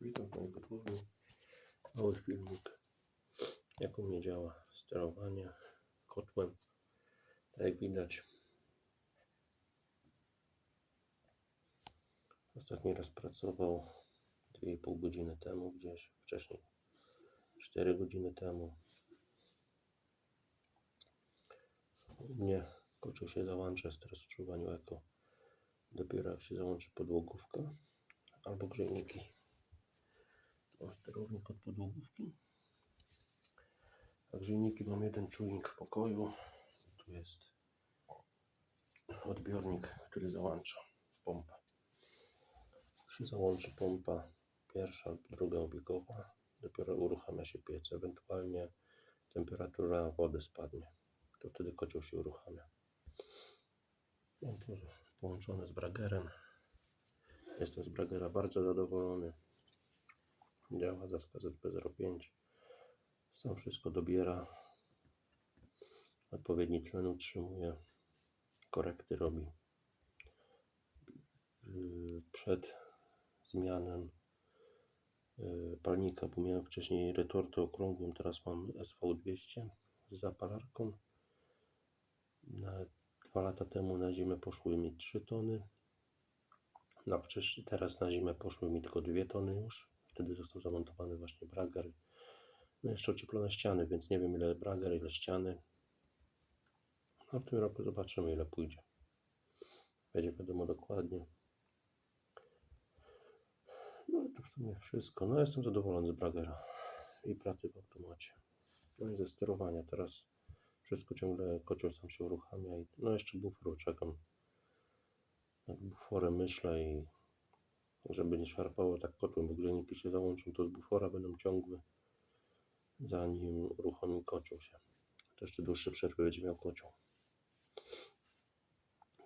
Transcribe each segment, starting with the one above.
Witam Panie Kotłowni. Mały filmik. Jak u mnie działa sterowanie kotłem. Tak jak widać. Ostatni raz pracował 2,5 godziny temu, gdzieś wcześniej 4 godziny temu. U mnie kocioł się załącza, jest teraz w czuwaniu eko. Dopiero jak się załączy podłogówka albo grzejniki. O, sterownik od podłogówki. Grzejniki mam jeden czujnik w pokoju. Tu jest odbiornik, który załącza pompę. Jak się załączy pompa pierwsza lub druga obiegowa, dopiero uruchamia się piec. Ewentualnie temperatura wody spadnie. To wtedy kocioł się uruchamia. Mam połączone z bragerem. Jestem z bragera bardzo zadowolony. Działa zaska ZP05. Sam wszystko dobiera. Odpowiedni tlen utrzymuje. Korekty robi. Yy, Przed zmianą yy, palnika, bo miałem wcześniej retortę okrągłą, teraz mam SV200 z zapalarką. Na dwa lata temu na zimę poszły mi 3 tony. Na teraz na zimę poszły mi tylko 2 tony już. Wtedy został zamontowany właśnie brager. No jeszcze ocieplone ściany, więc nie wiem ile brager, ile ściany. No w tym roku zobaczymy ile pójdzie. Będzie wiadomo dokładnie. No i to w sumie wszystko. No jestem zadowolony z bragera i pracy w automacie. No i ze sterowania. Teraz wszystko ciągle kocioł sam się uruchamia i no jeszcze buforu czekam. Nad buforem myślę i żeby nie szarpało tak kotłem, bo grzejniki się załączą, to z bufora będą ciągłe, zanim uruchomi kocioł się. To jeszcze dłuższe przerwy będzie miał kocioł.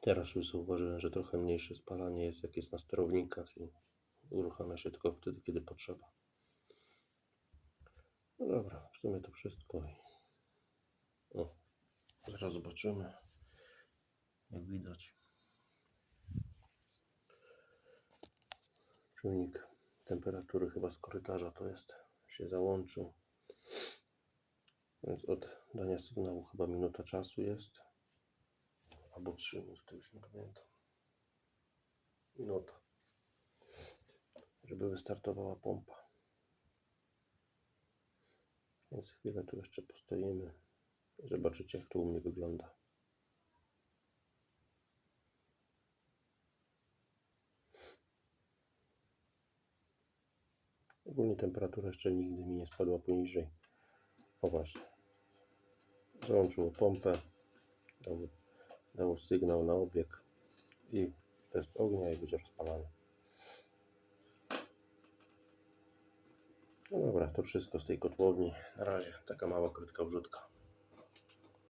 Teraz już zauważyłem, że trochę mniejsze spalanie jest, jak jest na sterownikach i uruchamia się tylko wtedy, kiedy potrzeba. No dobra, w sumie to wszystko. O, zaraz zobaczymy, jak widać. Czujnik temperatury chyba z korytarza to jest, się załączył. Więc od dania sygnału chyba minuta czasu jest. Albo 3 minuty, już nie pamiętam. Minuta. Żeby wystartowała pompa. Więc chwilę tu jeszcze postoimy. Zobaczycie jak to u mnie wygląda. Ogólnie temperatura jeszcze nigdy mi nie spadła poniżej. O właśnie. Załączyło pompę. Dało, dało sygnał na obieg. I test ognia i będzie rozpalany. No dobra, to wszystko z tej kotłowni. Na razie taka mała, krótka wrzutka.